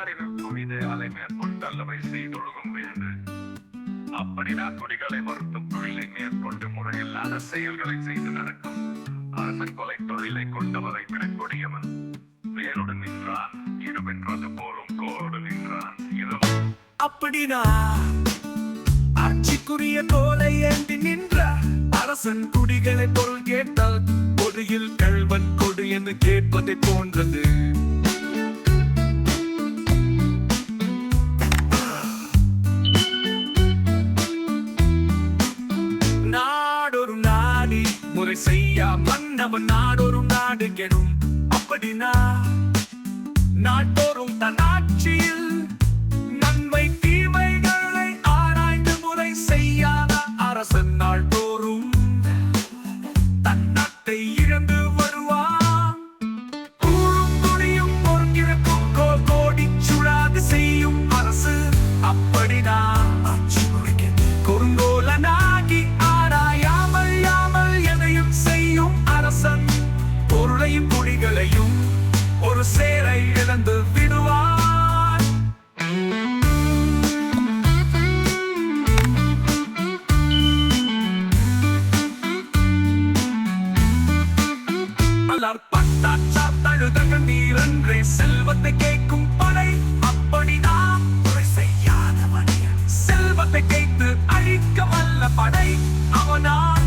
யாரினுக்கும் இதே அலை மேற்கொண்டல்லவை செய்தொழுகும் மறுத்தும் தொழிலை மேற்கொண்டு முறையில்லாத செயல்களை செய்து நடக்கும். அரசன் கொலை தொழிலை கொண்டவரை நின்றான் இருவென்றது போலும் நின்றான். அப்படினா ஆட்சிக்குரிய கோலை ஏந்தி நின்ற அரசன் குடிகளை பொருள் கேட்டால் கொடியில் கல்வன் கொடு என்று கேட்பதை போன்ற செய்யா மன்னவன் நாடொரு நாடு கெடும் அப்படினா நாட்டோறும் தன் அரசன் பொருளையும் குடிகளையும் ஒரு சேரை இழந்து விடுவான். மலர் பட்டாச்சா தழுத கண்ணீரன்றே செல்வத்தை கேட்கும் படை. அப்படிதான் குறை செய்யாத மனிதன் செல்வத்தை கேட்டு அழிக்க வல்ல படை. அவனால்